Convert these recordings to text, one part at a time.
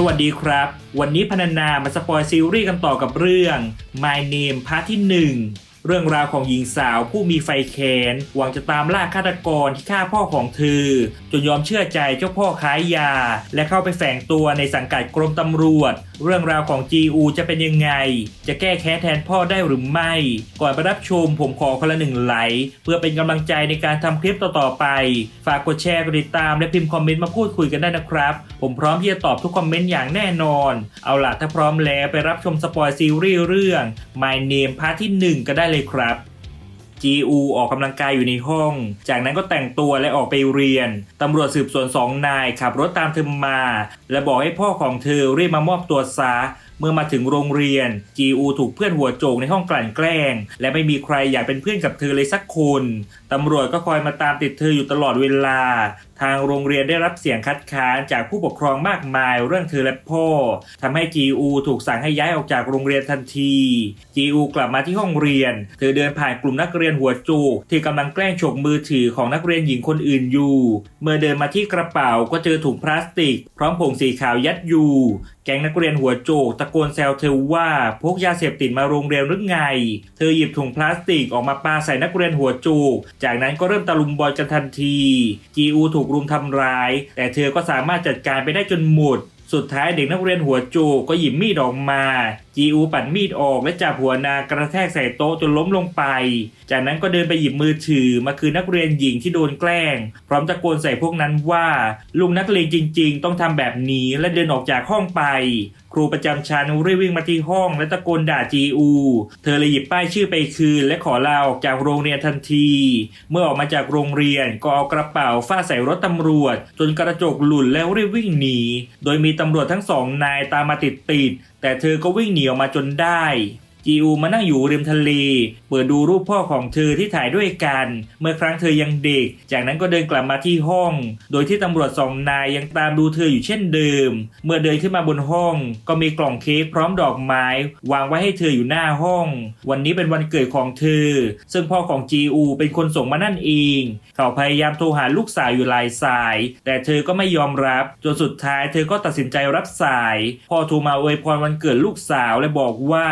สวัสดีครับ วันนี้พนันนามาสปอยซีรีส์กันต่อกับเรื่อง My Name พาร์ทที่ 1 เรื่องราวของหญิงสาวผู้มีไฟแค้นหวังจะตามล่าฆาตกรที่ฆ่าพ่อของเธอ จนยอมเชื่อใจเจ้าพ่อค้ายยา และเข้าไปแฝงตัวในสังกัดกรมตำรวจ เรื่องราวของ GU จะเป็นยังไง จะแก้แค้นแทนพ่อได้หรือไม่ ก่อนไปรับชมผมขอคนละหนึ่งไลค์เพื่อเป็นกำลังใจในการทำคลิปต่อๆไป ฝากกดแชร์กดติดตามและพิมพ์คอมเมนต์มาพูดคุยกันได้นะครับ ผมพร้อมที่จะตอบทุกคอมเมนต์อย่างแน่นอน เอาล่ะถ้าพร้อมแล้วไปรับชมสปอยซีรีส์เรื่อง My Name พาร์ทที่ 1 ก็ได้เลยครับ GU ออกกำลังกายอยู่ในห้อง จากนั้นก็แต่งตัวและออกไปเรียน ตำรวจสืบสวนสองนายขับรถตามเธอมา และบอกให้พ่อของเธอรีบมามอบตัวซะ เมื่อมาถึงโรงเรียน GU ถูกเพื่อนหัวโจกในห้องกลั่นแกล้ง และไม่มีใครอยากเป็นเพื่อนกับเธอเลยสักคน ตำรวจก็คอยมาตามติดเธออยู่ตลอดเวลา ทางโรงเรียนได้รับเสียงคัดค้านจากผู้ปกครองมากมายเรื่องเธอและพ่อทำให้ GU ถูกสั่งให้ย้ายออกจากโรงเรียนทันที GU กลับมาที่ห้องเรียน เธอเดินผ่านกลุ่มนักเรียนหัวโจกที่กำลังแกล้งฉกมือถือของนักเรียนหญิงคนอื่นอยู่ เมื่อเดินมาที่กระเป๋าก็เจอถุงพลาสติก พร้อมผงสีขาวยัดอยู่ แก๊งนักเรียนหัวโจกตะโกนแซวเธอว่าพกยาเสพติดมาโรงเรียนหรือไง เธอหยิบถุงพลาสติกออกมาปาใส่นักเรียนหัวโจกจากนั้นก็เริ่มตะลุมบอลกันทันทีจีอูถูกรุมทำร้าย แต่เธอก็สามารถจัดการไปได้จนหมด สุดท้ายเด็กนักเรียนหัวโจกก็หยิบมีดออกมา จีอูปัดมีดออกและจับหัวนางกระแทกใส่โต๊ะจนล้มลงไป จากนั้นก็เดินไปหยิบมือถือมาคืนนักเรียนหญิงที่โดนแกล้ง พร้อมตะโกนใส่พวกนั้นว่าลุงนักเลงจริง ๆ ต้องทำแบบนี้และเดินออกจากห้องไป ครูประจำชั้นรีบวิ่งมาที่ห้องและตะโกนด่าจีอูเธอเลยหยิบป้ายชื่อไปคืน และขอลาออกจากโรงเรียนทันที เมื่อออกมาจากโรงเรียนก็เอากระเป๋าฟาดใส่รถตำรวจ จนกระจกหลุดแล้วรีบวิ่งหนี โดยมีตำรวจทั้งสองนายตามมาติดติดแต่เธอก็วิ่งหนีออกมาจนได้ จีอูมานั่งอยู่ริมทะเล เปิดดูรูปพ่อของเธอที่ถ่ายด้วยกัน เมื่อครั้งเธอยังเด็ก จากนั้นก็เดินกลับมาที่ห้อง โดยที่ตำรวจสองนายยังตามดูเธออยู่เช่นเดิม เมื่อเดินขึ้นมาบนห้อง ก็มีกล่องเค้กพร้อมดอกไม้ วางไว้ให้เธออยู่หน้าห้อง วันนี้เป็นวันเกิดของเธอ ซึ่งพ่อของจีอูเป็นคนส่งมานั่นเอง เขาพยายามโทรหาลูกสาวอยู่หลายสาย แต่เธอก็ไม่ยอมรับจนสุดท้ายเธอก็ตัดสินใจรับสาย พ่อโทรมาอวยพรวันเกิดลูกสาวและบอกว่า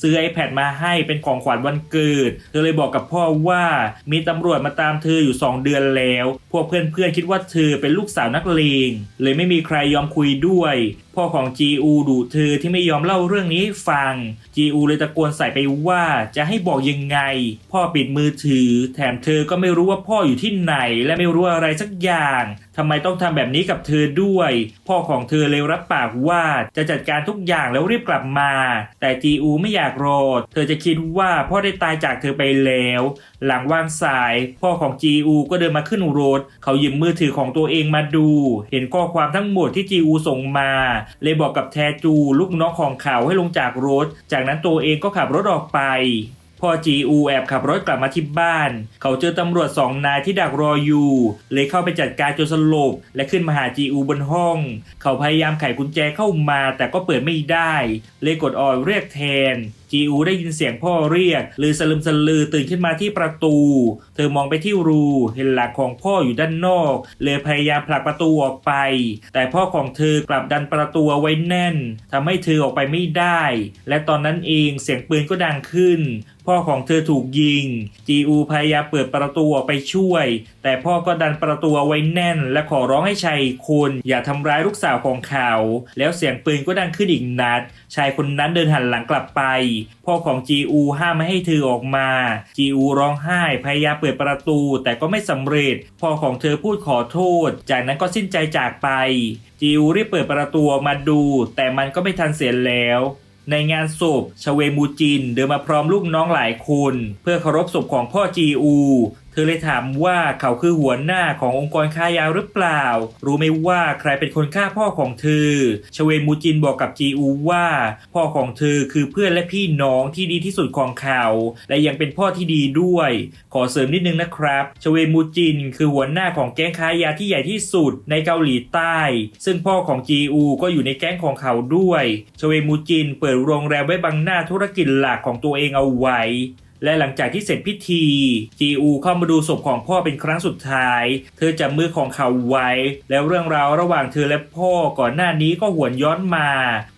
ซื้อ iPad มาให้เป็นของขวัญวันเกิด เธอเลยบอกกับพ่อว่ามีตำรวจมาตามเธออยู่ 2 เดือนแล้ว พวกเพื่อนๆคิดว่าเธอเป็นลูกสาวนักเลงเลยไม่มีใครยอมคุยด้วย พ่อของจีอูดุเธอที่ไม่ยอมเล่าเรื่องนี้ให้ฟัง จีอูเลยตะโกนใส่ไปว่าจะให้บอกยังไง พ่อปิดมือถือ แถมเธอก็ไม่รู้ว่าพ่ออยู่ที่ไหน และไม่รู้อะไรสักอย่างทำไมต้องทำแบบนี้กับเธอด้วย พ่อของเธอเลยรับปากว่าจะจัดการทุกอย่างแล้วรีบกลับมา แต่จีอูไม่อยากรอเธอจะคิดว่าพ่อได้ตายจากเธอไปแล้ว หลังวางสาย พ่อของจีอูก็เดินมาขึ้นรถ เขาหยิบมือถือของตัวเองมาดู เห็นข้อความทั้งหมดที่จีอูส่งมาเลยบอกกับแทจู ลูกน้องของเขาให้ลงจากรถ จากนั้นตัวเองก็ขับรถออกไป พอจีอูแอบขับรถกลับมาที่บ้าน เขาเจอตำรวจสองนายที่ดักรออยู่ เลยเข้าไปจัดการจนสลบ และขึ้นมาหาจีอูบนห้อง เขาพยายามไขกุญแจเข้ามาแต่ก็เปิดไม่ได้ เลยกดออยเรียกแทน จีอูได้ยินเสียงพ่อเรียกลือสลึมสลือตื่นขึ้นมาที่ประตู เธอมองไปที่รู เห็นหลังของพ่ออยู่ด้านนอก เลยพยายามผลักประตูออกไป แต่พ่อของเธอกลับดันประตูไว้แน่นทำให้เธอออกไปไม่ได้ และตอนนั้นเองเสียงปืนก็ดังขึ้นพ่อของเธอถูกยิง จีอูพยายามเปิดประตูออกไปช่วย แต่พ่อก็ดันประตูไว้แน่น และขอร้องให้ชายคนอย่าทำร้ายลูกสาวของเขา แล้วเสียงปืนก็ดังขึ้นอีกนัด ชายคนนั้นเดินหันหลังกลับไปพ่อของจีอูห้ามไม่ให้เธอออกมาจีอูร้องไห้พยายามเปิดประตู แต่ก็ไม่สำเร็จ พ่อของเธอพูดขอโทษ จากนั้นก็สิ้นใจจากไปจีอูรีบเปิดประตูมาดู แต่มันก็ไม่ทันเสียแล้วในงานศพชเวมูจินเดินมาพร้อมลูกน้องหลายคน เพื่อเคารพศพของพ่อจีอูเธอเลยถามว่าเขาคือหัวหน้าขององค์กรค้ายาหรือเปล่า รู้ไหมว่าใครเป็นคนฆ่าพ่อของเธอ ชเวมูจินบอกกับจีอูว่า พ่อของเธอคือเพื่อนและพี่น้องที่ดีที่สุดของเขา และยังเป็นพ่อที่ดีด้วย ขอเสริมนิดนึงนะครับ ชเวมูจินคือหัวหน้าของแก๊งค้ายาที่ใหญ่ที่สุดในเกาหลีใต้ ซึ่งพ่อของจีอูก็อยู่ในแก๊งของเขาด้วย ชเวมูจินเปิดโรงแรมไว้บังหน้าธุรกิจหลักของตัวเองเอาไว้ และหลังจากที่เสร็จพิธีจีอูเข้ามาดูศพของพ่อเป็นครั้งสุดท้าย เธอจับมือของเขาไว้ แล้วเรื่องราวระหว่างเธอและพ่อก่อนหน้านี้ก็หวนย้อนมา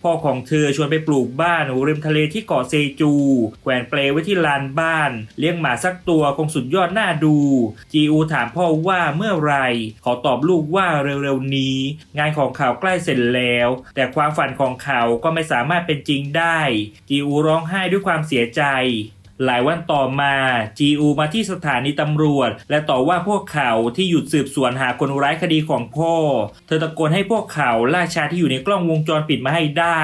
พ่อของเธอชวนไปปลูกบ้านริมทะเลที่เกาะเซจูแขวนเปลไว้ที่ลานบ้าน เลี้ยงหมาสักตัวคงสุดยอดน่าดู จีอูถามพ่อว่าเมื่อไรเขาตอบลูกว่าเร็วๆนี้ งานของเขาใกล้เสร็จแล้ว แต่ความฝันของเขาก็ไม่สามารถเป็นจริงได้ จีอูร้องไห้ด้วยความเสียใจ หลายวันต่อมาจีอูมาที่สถานีตำรวจ และต่อว่าพวกเขาที่หยุดสืบสวนหาคนร้ายคดีของพ่อ เธอตะโกนให้พวกเขาล่าชาที่อยู่ในกล้องวงจรปิดมาให้ได้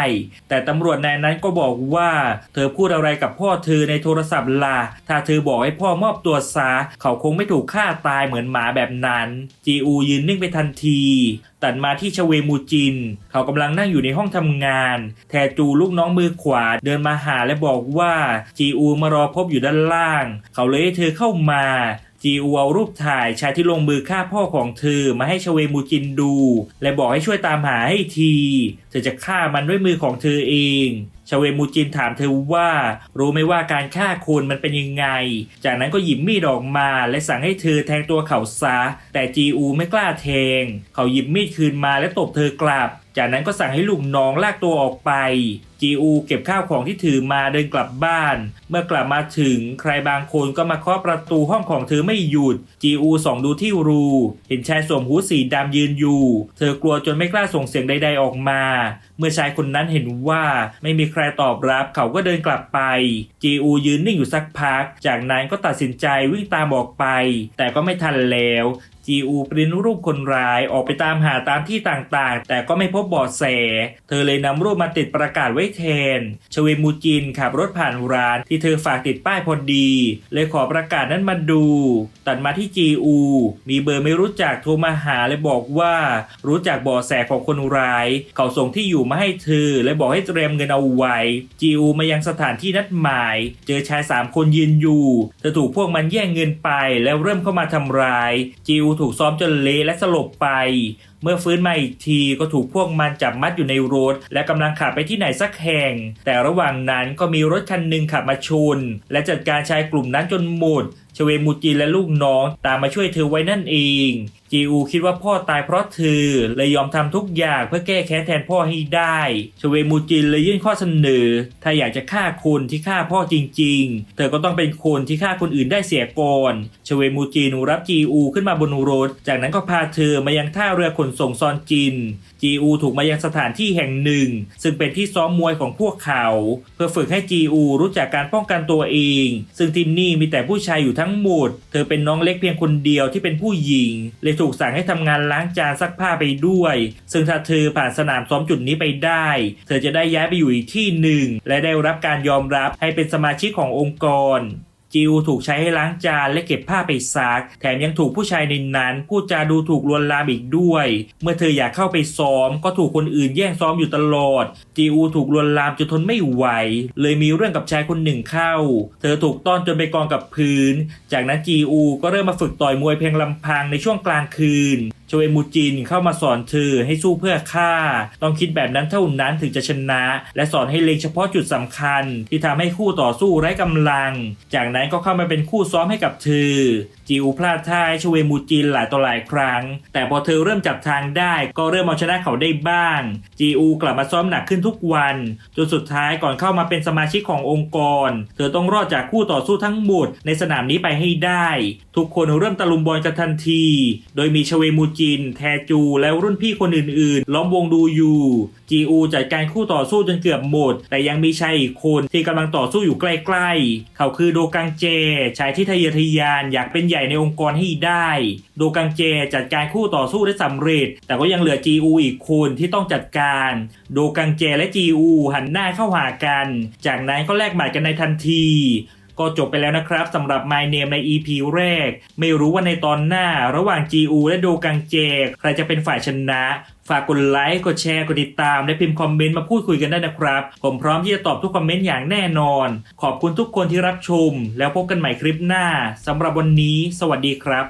แต่ตำรวจนายนั้นก็บอกว่า เธอพูดอะไรกับพ่อเธอในโทรศัพท์ล่ะถ้าเธอบอกให้พ่อมอบตัวซะเขาคงไม่ถูกฆ่าตายเหมือนหมาแบบนั้นจีอูยืนนิ่งไปทันทีตัดมาที่ชเวมูจิน เขากำลังนั่งอยู่ในห้องทำงาน แทจูลูกน้องมือขวาเดินมาหาและบอกว่าจีอูมารอพบอยู่ด้านล่าง เขาเลยให้เธอเข้ามาจีอูเอารูปถ่ายชายที่ลงมือฆ่าพ่อของเธอมาให้ชเวมูจินดู และบอกให้ช่วยตามหาให้ที เธอจะฆ่ามันด้วยมือของเธอเอง ชเวมูจินถามเธอว่า รู้ไหมว่าการฆ่าคนมันเป็นยังไง จากนั้นก็หยิบมีดออกมา และสั่งให้เธอแทงตัวเขาซะ แต่จีอูไม่กล้าแทง เขาหยิบมีดคืนมาและตบเธอกลับ จากนั้นก็สั่งให้ลูกน้องลากตัวออกไป จีอูเก็บข้าวของที่ถือมาเดินกลับบ้าน เมื่อกลับมาถึงใครบางคนก็มาเคาะประตูห้องของเธอไม่หยุด จีอูส่องดูที่รู เห็นชายสวมหูสีดำยืนอยู่ เธอกลัวจนไม่กล้าส่งเสียงใด ๆออกมา เมื่อชายคนนั้นเห็นว่าไม่มีใครรตอบรับเขาก็เดินกลับไป จีอูยืนนิ่งอยู่สักพัก จากนั้นก็ตัดสินใจวิ่งตามออกไป แต่ก็ไม่ทันแล้ว จีอูปริ้นรูปคนร้ายออกไปตามหาตามที่ต่างๆ แต่ก็ไม่พบเบาะแส เธอเลยนำรูปมาติดประกาศไว้แทน ชเวมูจินขับรถผ่านร้านที่เธอฝากติดป้ายพอดี เลยขอประกาศนั้นมาดู ตัดมาที่จีอู มีเบอร์ไม่รู้จักโทรมาหาและบอกว่า รู้จักเบาะแสของคนร้าย เขาส่งที่อยู่มาให้เธอและบอกให้เตรียมเงินเอาไว้จีอูมายังสถานที่นัดหมาย เจอชายสามคนยืนอยู่เธอถูกพวกมันแย่งเงินไปแล้วเริ่มเข้ามาทำร้าย จิวถูกซ้อมจนเละและสลบไป เมื่อฟื้นมาอีกทีก็ถูกพวกมันจับมัดอยู่ในรถ และกำลังขับไปที่ไหนสักแห่ง แต่ระหว่างนั้นก็มีรถคันหนึ่งขับมาชน และจัดการชายกลุ่มนั้นจนหมดชเวมูจีและลูกน้องตามมาช่วยเธอไว้นั่นเอง จีอูคิดว่าพ่อตายเพราะเธอเลยยอมทำทุกอย่างเพื่อแก้แค้นแทนพ่อให้ได้ชเวมูจินเลยยื่นข้อเสนอ ถ้าอยากจะฆ่าคนที่ฆ่าพ่อจริง ๆ เธอก็ต้องเป็นคนที่ฆ่าคนอื่นได้เสียก่อนชเวมูจินรับจีอูขึ้นมาบนรถ จากนั้นก็พาเธอมายังท่าเรือขนส่งซอนจินจีอูถูกมายังสถานที่แห่งหนึ่ง ซึ่งเป็นที่ซ้อมมวยของพวกเขา เพื่อฝึกให้จีอูรู้จักการป้องกันตัวเอง ซึ่งที่นี่มีแต่ผู้ชายอยู่ทั้งหมด เธอเป็นน้องเล็กเพียงคนเดียวที่เป็นผู้หญิงเลยถูกสั่งให้ทำงานล้างจานซักผ้าไปด้วย ซึ่งถ้าเธอผ่านสนามซ้อมจุดนี้ไปได้ เธอจะได้ย้ายไปอยู่อีกที่หนึ่งและได้รับการยอมรับให้เป็นสมาชิกขององค์กร จิวถูกใช้ให้ล้างจานและเก็บผ้าไปซัก แถมยังถูกผู้ชายในนั้นพูดจาดูถูกลวนลามอีกด้วย เมื่อเธออยากเข้าไปซ้อม ก็ถูกคนอื่นแย่งซ้อมอยู่ตลอด จิวถูกลวนลามจนทนไม่ไหว เลยมีเรื่องกับชายคนหนึ่งเข้า เธอถูกต้อนจนไปกองกับพื้น จากนั้นจีอูก็เริ่มมาฝึกต่อยมวยเพียงลำพังในช่วงกลางคืน โชเอมูจินเข้ามาสอนเธอให้สู้เพื่อฆ่า ต้องคิดแบบนั้นเท่านั้นถึงจะชนะ และสอนให้เล็งเฉพาะจุดสำคัญ ที่ทำให้คู่ต่อสู้ไร้กำลัง จากนั้นก็เข้ามาเป็นคู่ซ้อมให้กับเธอ จิวพลาดท่าชเวมูจินหลายต่อหลายครั้ง แต่พอเธอเริ่มจับทางได้ก็เริ่มเอาชนะเขาได้บ้าง จีอูกลับมาซ้อมหนักขึ้นทุกวัน จนสุดท้ายก่อนเข้ามาเป็นสมาชิกขององค์กร เธอต้องรอดจากคู่ต่อสู้ทั้งหมดในสนามนี้ไปให้ได้ ทุกคนเริ่มตะลุมบอลกันทันที โดยมีชเวมูจิน แทจู และรุ่นพี่คนอื่นๆ ล้อมวงดูอยู่ จีอูจัดการคู่ต่อสู้จนเกือบหมด แต่ยังมีชายอีกคนที่กำลังต่อสู้อยู่ใกล้ๆ เขาคือโดกังเจ ชายที่ทะเยอทะยานอยากเป็นใหญ่ในองค์กรให้ได้ โดกังเจจัดการคู่ต่อสู้ได้สำเร็จ แต่ก็ยังเหลือจีอูอีกคนที่ต้องจัดการ โดกังเจและจีอูหันหน้าเข้าหากัน จากนั้นก็แลกหมัดกันในทันที ก็จบไปแล้วนะครับสำหรับ My Name ใน EP แรก ไม่รู้ว่าในตอนหน้าระหว่าง GU และโดกังเจกใครจะเป็นฝ่ายชนะ ฝากกดไลค์กดแชร์กดติดตาม และพิมพ์คอมเมนต์มาพูดคุยกันได้นะครับ ผมพร้อมที่จะตอบทุกคอมเมนต์อย่างแน่นอน ขอบคุณทุกคนที่รับชม แล้วพบกันใหม่คลิปหน้าสำหรับวันนี้ สวัสดีครับ